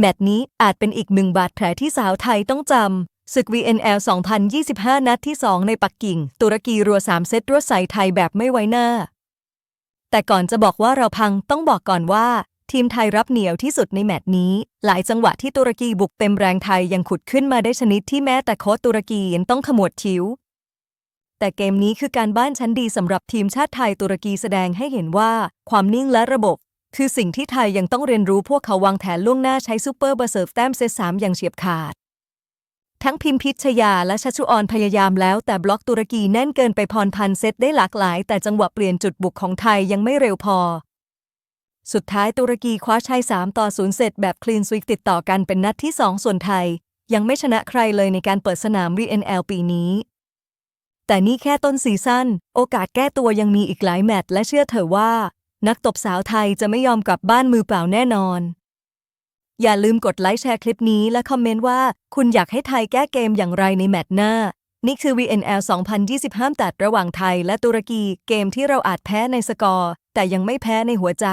แมตช์นี้อาจเป็นอีกหนึ่งบาดแผลที่สาวไทยต้องจำศึก VNL 2025 นัดที่ 2 ในปักกิ่ง ตุรกีรัว 3 เซตรวดใส่ไทยแบบไม่ไว้หน้า แต่ก่อนจะบอกว่าเราพังต้องบอกก่อนว่า ทีมไทยรับเหนียวที่สุดในแมตช์นี้ หลายจังหวะที่ตุรกีบุกเต็มแรงไทยยังขุดขึ้นมาได้ชนิดที่แม้แต่โค้ชตุรกียังต้องขมวดคิ้วแต่เกมนี้คือการบ้านชั้นดีสำหรับทีมชาติไทยตุรกีแสดงให้เห็นว่า ความนิ่งและระบบ คือสิ่งที่ไทยยังต้องเรียนรู้พวกเขาวางแผนล่วงหน้าใช้ซูเปอร์เบอร์เซิร์ฟแต้มเซตสามอย่างเฉียบขาด ทั้งพิมพิชยาและชัชุออนพยายามแล้วแต่บล็อกตุรกีแน่นเกินไปพรพันเซตได้หลากหลาย แต่จังหวะเปลี่ยนจุดบุกของไทยยังไม่เร็วพอ สุดท้ายตุรกีคว้าชัย 3 ต่อ 0เซตแบบคลีนสวิกติดต่อกันเป็นนัดที่ 2 ส่วนไทย ยังไม่ชนะใครเลยในการเปิดสนาม VNL ปีนี้แต่นี่แค่ต้นซีซั่น โอกาสแก้ตัวยังมีอีกหลายแมตช์และเชื่อเถอะว่า นักตบสาวไทยจะไม่ยอมกลับบ้านมือเปล่าแน่นอน อย่าลืมกดไลค์แชร์คลิปนี้และคอมเมนต์ว่า คุณอยากให้ไทยแก้เกมอย่างไรในแมตช์หน้า นี่คือ VNL 2025ตัดระหว่างไทยและตุรกีเกมที่เราอาจแพ้ในสกอร์ แต่ยังไม่แพ้ในหัวใจ